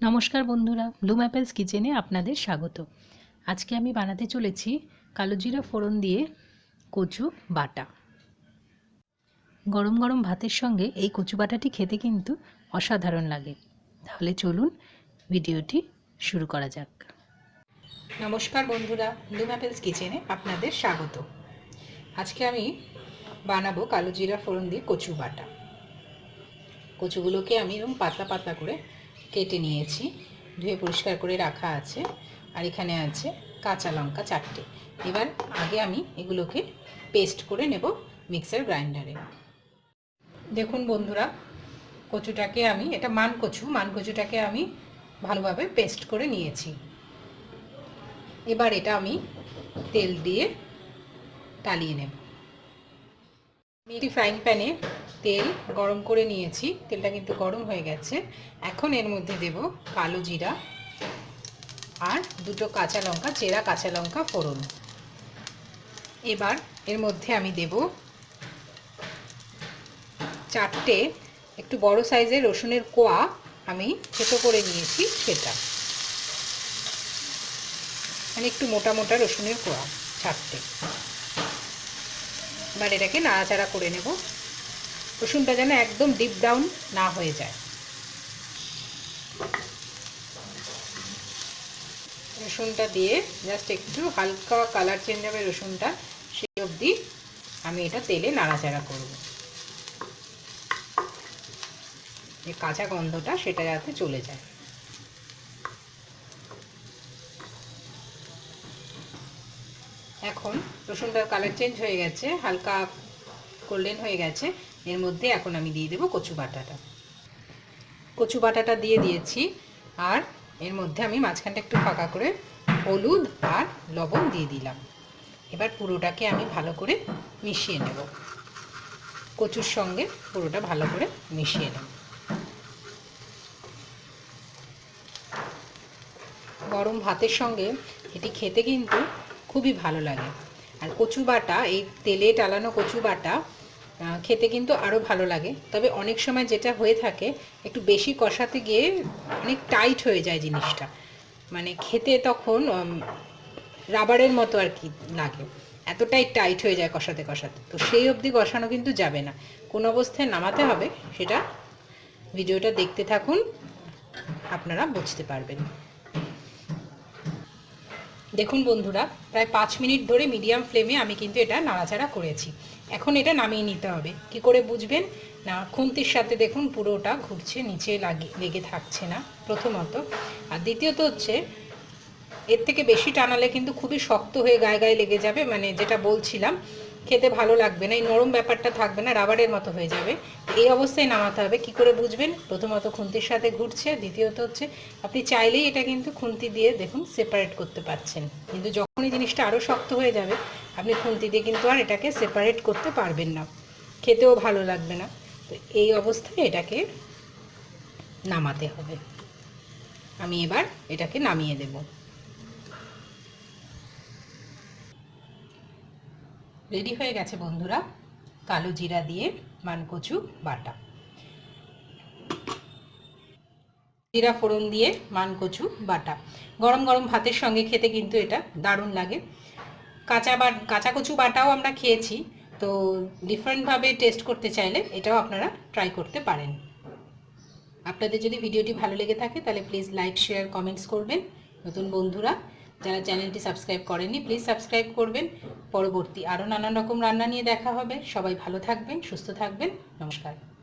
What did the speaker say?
নমস্কার বন্ধুরা Bloom apples কিচেনে আপনাদের স্বাগত। আজকে আমি বানাতে চলেছি কালো জিরা ফোড়ন দিয়ে কচু বাটা। গরম গরম ভাতের সঙ্গে এই কচু বাটাটি খেতে কিন্তু অসাধারণ লাগে। তাহলে চলুন ভিডিওটি শুরু করা যাক। নমস্কার বন্ধুরা ব্লুম অ্যাপেলস কিচেনে আপনাদের স্বাগত। আজকে আমি বানাবো কালো জিরা ফোড়ন দিয়ে কচু বাটা। কচুগুলোকে আমি এরকম পাতলা পাতলা করে কেটে নিয়েছি, ধুয়ে পরিষ্কার করে রাখা আছে, আর এখানে আছে কাঁচা লঙ্কা চারটে। এবার আগে আমি এগুলোকে পেস্ট করে নেব মিক্সার গ্রাইন্ডারে। দেখুন বন্ধুরা, কচুটাকে আমি, এটা মান কচু মান কচুটাকে আমি ভালোভাবে পেস্ট করে নিয়েছি। এবার এটা আমি তেল দিয়ে টালিয়ে নেব। আমি একটি ফ্রাইং প্যানে তেল গরম করে নিয়েছি। তেলটা কিন্তু গরম হয়ে গেছে। এখন এর মধ্যে দেব কালো জিরা আর দুটো কাঁচা লঙ্কা, চেরা কাঁচা লঙ্কা ফোড়ন। এবার এর মধ্যে আমি দেব চারটে একটু বড় সাইজের রসুনের কোয়া। আমি ছোটো করে নিয়েছি সেটা। মানে একটু মোটা মোটা রসুনের কোয়া, চারটে। এবার এটাকে নাড়াচাড়া করে নেব। রসুনটা যেন একদম ডিপ ডাউন না হয়ে যায়। রসুনটা দিয়ে জাস্ট একটু হালকা কালার চেঞ্জ হবে রসুনটা, সেই অবধি আমি এটা তেলে নাড়াচাড়া করব। যে কাঁচা গন্ধটা সেটা যাতে চলে যায়। এখন রসুনটার কালার চেঞ্জ হয়ে গেছে, হালকা গোল্ডেন হয়ে গেছে। এর মধ্যে এখন আমি দিয়ে দেবো কচু বাটাটা। কচু বাটাটা দিয়ে দিয়েছি আর এর মধ্যে আমি মাঝখানটা একটু ফাঁকা করে হলুদ আর লবণ দিয়ে দিলাম। এবার পুরোটাকে আমি ভালো করে মিশিয়ে নেব। কচুর সঙ্গে পুরোটা ভালো করে মিশিয়ে নেব। গরম ভাতের সঙ্গে এটি খেতে কিন্তু খুবই ভালো লাগে। আর কচু বাটা, এই তেলে টালানো কচু বাটা খেতে কিন্তু আরও ভালো লাগে। তবে অনেক সময় যেটা হয়ে থাকে, একটু বেশি কষাতে গিয়ে অনেক টাইট হয়ে যায় জিনিসটা। মানে খেতে তখন রাবারের মতো আর কি লাগে। এতটাই টাইট হয়ে যায় কষাতে কষাতে। তো সেই অবধি কষানো কিন্তু যাবে না। কোন অবস্থায় নামাতে হবে, সেটা ভিডিওটা দেখতে থাকুন। আপনারা বুঝতে পারবেন। দেখুন বন্ধুরা, প্রায় পাঁচ মিনিট ধরে মিডিয়াম ফ্লেমে আমি কিন্তু এটা নাড়াচাড়া করেছি। এখন এটা নামিয়ে নিতে হবে। কি করে বুঝবেন? না, খুন্তির সাথে দেখুন পুরোটা ঘুরছে, নিচে লাগে, লেগে থাকছে না, প্রথমত। আর দ্বিতীয়ত হচ্ছে, এর থেকে বেশি টানালে কিন্তু খুবই শক্ত হয়ে গায়ে গায়ে লেগে যাবে মানে যেটা বলছিলাম খেতে ভালো লাগবে না, এই নরম ব্যাপারটা থাকবে না, রাবারের মতো হয়ে যাবে। এই অবস্থায় নামাতে হবে, কি করে বুঝবেন? প্রথমত খুন্তির সাথে ঘুরছে, দ্বিতীয়ত হচ্ছে আপনি চাইলেই এটা কিন্তু খুন্তি দিয়ে দেখুন সেপারেট করতে পারছেন। কিন্তু যখনই জিনিসটা আরও শক্ত হয়ে যাবে, আপনি খুন্তি দিয়ে কিন্তু আর এটাকে সেপারেট করতে পারবেন না। খেতেও ভালো লাগবে না। তো এই অবস্থায় এটাকে নামাতে হবে। আমি এবার এটাকে নামিয়ে দেবো। রেডি হয়ে গেছে বন্ধুরা? কালো জিরা দিয়ে মানকচু বাটা। জিরা ফোড়ন দিয়ে মানকচু বাটা। গরম গরম ভাতের সঙ্গে খেতে কিন্তু এটা দারুণ লাগে। কাঁচা বা, কাঁচা কচু বাটাও আমরা খেয়েছি, তো ডিফারেন্টভাবে টেস্ট করতে চাইলে এটাও আপনারা ট্রাই করতে পারেন। আপনাদের যদি ভিডিওটি ভালো লেগে থাকে, তাহলে প্লিজ লাইক শেয়ার কমেন্টস করবেন। নতুন বন্ধুরা, যারা চ্যানেলটি সাবস্ক্রাইব করেননি প্লিজ সাবস্ক্রাইব করবেন। পরবর্তী আরও নানান রকম রান্না নিয়ে দেখা হবে। সবাই ভালো থাকবেন সুস্থ থাকবেন। নমস্কার।